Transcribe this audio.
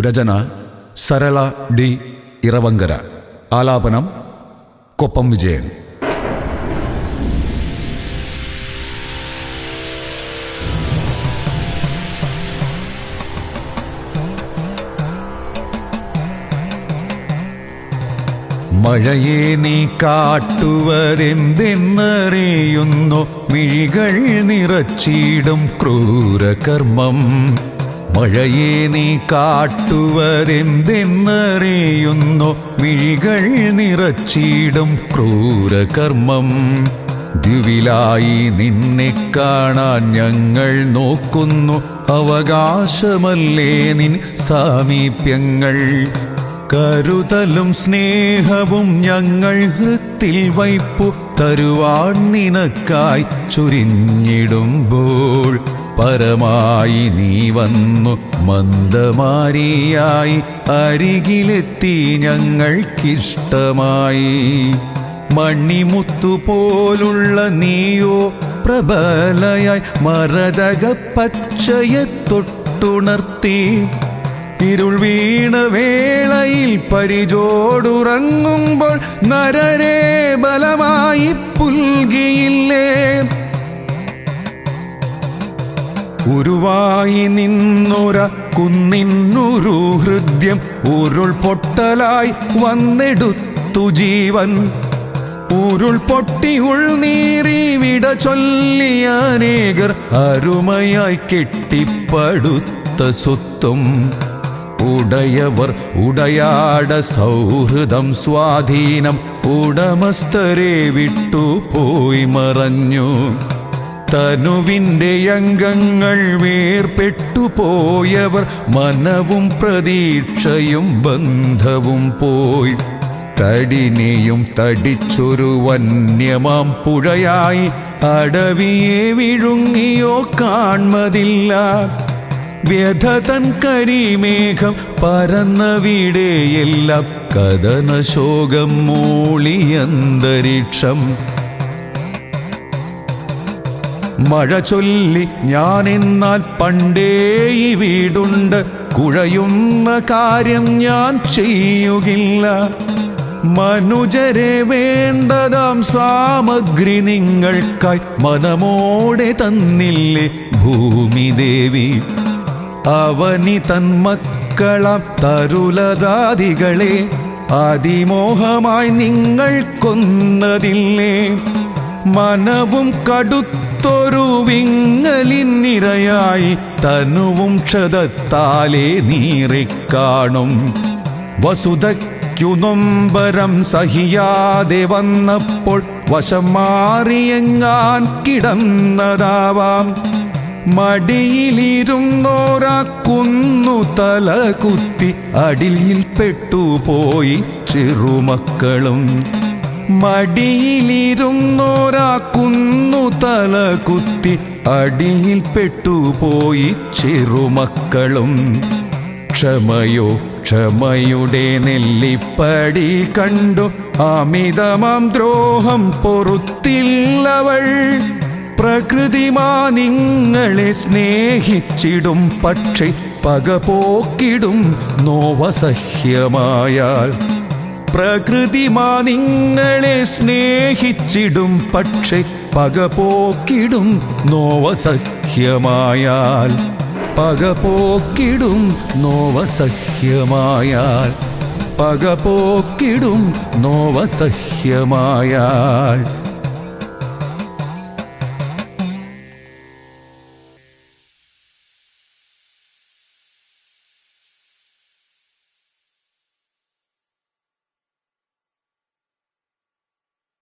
രചന Sarala D Iravankara. ആലാപനം കൊപ്പം വിജയൻ. മഴയെ നീ കാട്ടുവരെന്തെന്നറിയുന്നു? മിഴികൾ നിറച്ചിടും ക്രൂരകർമ്മം. മഴയെ നീ കാട്ടുവരെന്തെന്നറിയുന്നു? മിഴികൾ നിറച്ചിടും ക്രൂരകർമ്മം. ദിവിലായി നിന്നെ കാണാൻ ഞങ്ങൾ നോക്കുന്നു. അവകാശമല്ലേ നിൻ സാമീപ്യങ്ങൾ? കരുതലും സ്നേഹവും ഞങ്ങൾ ഹൃത്തിൽ വൈപ്പു തരുവാൻ നിനക്കായി ചുരിഞ്ഞിടുമ്പോൾ പരമായി നീ വന്നു മന്ദമാരിയായി അരികിലെത്തി ഞങ്ങൾക്കിഷ്ടമായി. മണിമുത്തു പോലുള്ള നീയോ പ്രബലയായി മരതക പച്ചയെ തൊട്ടുണർത്തി ഇരുൾ വീണ വേളയിൽ പരിചോടുറങ്ങുമ്പോൾ നരരെ ബലമായി പുൽകിയില്ലേ. ഉരുവായി നിന്നുര കുന്നിന്നുരു ഹൃദ്യം ഉരുൾപൊട്ടലായി വന്നെടുത്തു ജീവൻ. ഉരുൾപൊട്ടി ഉൾനീറി വിട ചൊല്ലിയാനേകർ അരുമയായി കെട്ടിപ്പടുത്ത സ്വത്തും ഉടയവർ ഉടയാട സൗഹൃദം സ്വാധീനം ഉടമസ്ഥരെ വിട്ടു പോയി മറഞ്ഞു. തനുവിന്റെ അംഗങ്ങൾ വേർപെട്ടു പോയവർ മനവും പ്രതീക്ഷയും ബന്ധവും പോയി. തടിനെയും തടിച്ചൊരു വന്യമാം പുഴയായി അടവിയെ വിഴുങ്ങിയോ കാൺമതില്ല. വ്യഥതൻ കരിമേഘം പരന്ന വീടേയെല്ലാം. കഥനശോകം മൂളിയന്തരീക്ഷം. മഴ ചൊല്ലി ഞാനെന്നാൽ പണ്ടേ ഈ വീടുണ്ട്. കുഴയുന്ന കാര്യം ഞാൻ ചെയ്യുകില്ല. മനുജരെ വേണ്ടതാം സാമഗ്രി നിങ്ങൾക്കായി മനമോടെ തന്നില്ലേ ഭൂമിദേവി അവനി തന്മക്കളം തരുലതാദികളെ അതിമോഹമായി നിങ്ങൾ കൊന്നതില്ലേ. മനവും കടുത്തൊരു വിങ്ങലിനിരയായി തനുവും ക്ഷതത്താലെ നീറിക്കാണും വസുതയ്ക്കു നൊമ്പരം സഹിയാതെ വന്നപ്പോൾ വശം മാറിയെങ്ങാൻ കിടന്നതാവാം. മടിയിലിരുന്നോരാ കുന്നു തല കുത്തി അടിയിൽ പെട്ടുപോയി ചെറുമക്കളും. മടിയിലിരുന്നോരാ കുന്നു തല കുത്തി അടിയിൽ പെട്ടുപോയി ചെറുമക്കളും. ക്ഷമയോ ക്ഷമയുടെ നെല്ലിപ്പടി കണ്ടു. അമിതമാം ദ്രോഹം പൊറുത്തില്ലവൾ. പ്രകൃതിമാ നിങ്ങളെ സ്നേഹിച്ചിടും പക്ഷെ പകപോക്കിടും നോവസഹ്യമായാൽ. പ്രകൃതിമാ നിങ്ങളെ സ്നേഹിച്ചിടും പക്ഷേ പകപോക്കിടും പോക്കിടും പകപോക്കിടും നോവസഹ്യമായാൽ. പകപോക്കിടും നോവസഹ്യമായാൽ.